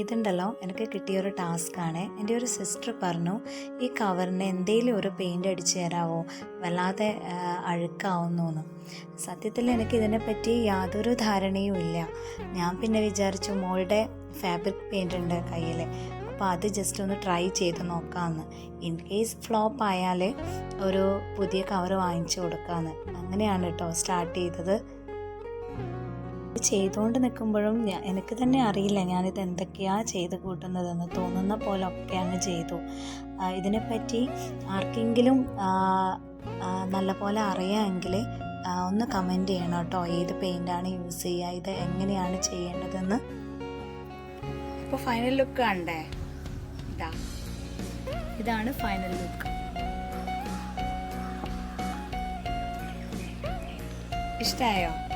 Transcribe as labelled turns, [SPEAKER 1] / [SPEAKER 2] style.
[SPEAKER 1] ഇതുണ്ടല്ലോ എനിക്ക് കിട്ടിയ ഒരു ടാസ്ക്കാണ്. എന്റെ ഒരു സിസ്റ്റർ പറഞ്ഞു ഈ കവറിന് എന്തെങ്കിലും ഒരു പെയിന്റ് അടിച്ച് തരാമോ വല്ലാതെ അഴുക്കാവുന്നു എന്ന് സത്യത്തിൽ എനിക്ക് ഇതിനെപ്പറ്റി യാതൊരു ധാരണയും ഇല്ല. ഞാൻ പിന്നെ വിചാരിച്ചു മോളുടെ ഫാബ്രിക് പെയിന്റ് ഉണ്ട് കയ്യിൽ അപ്പോൾ അത് ജസ്റ്റ് ഒന്ന് ട്രൈ ചെയ്ത് നോക്കാമെന്ന് ഇൻ കേസ് ഫ്ലോപ്പ് ആയാൽ ഒരു പുതിയ കവർ വാങ്ങിച്ചു കൊടുക്കാമെന്ന് അങ്ങനെയാണ് കേട്ടോ സ്റ്റാർട്ട് ചെയ്തത്. ഇത് ചെയ്തുകൊണ്ട് നിൽക്കുമ്പോഴും എനിക്ക് തന്നെ അറിയില്ല ഞാനിത് എന്തൊക്കെയാണ് ചെയ്ത് കൂട്ടുന്നതെന്ന് തോന്നുന്ന പോലെ ഒക്കെ അങ്ങ് ചെയ്തു. ഇതിനെപ്പറ്റി ആർക്കെങ്കിലും ആ, ആ, നല്ല പോലെ അറിയാമെങ്കിൽ ഒന്ന് കമന്റ് ചെയ്യണം കേട്ടോ. ഏത് പെയിന്റാണ് യൂസ് ചെയ്യുക? ഇത് എങ്ങനെയാണ് ചെയ്യേണ്ടതെന്ന്.
[SPEAKER 2] ഇപ്പോൾ ഫൈനൽ ലുക്ക് കണ്ടേ? ഇതാ. ഇതാണ് ഫൈനൽ ലുക്ക്. ഇഷ്ടമായോ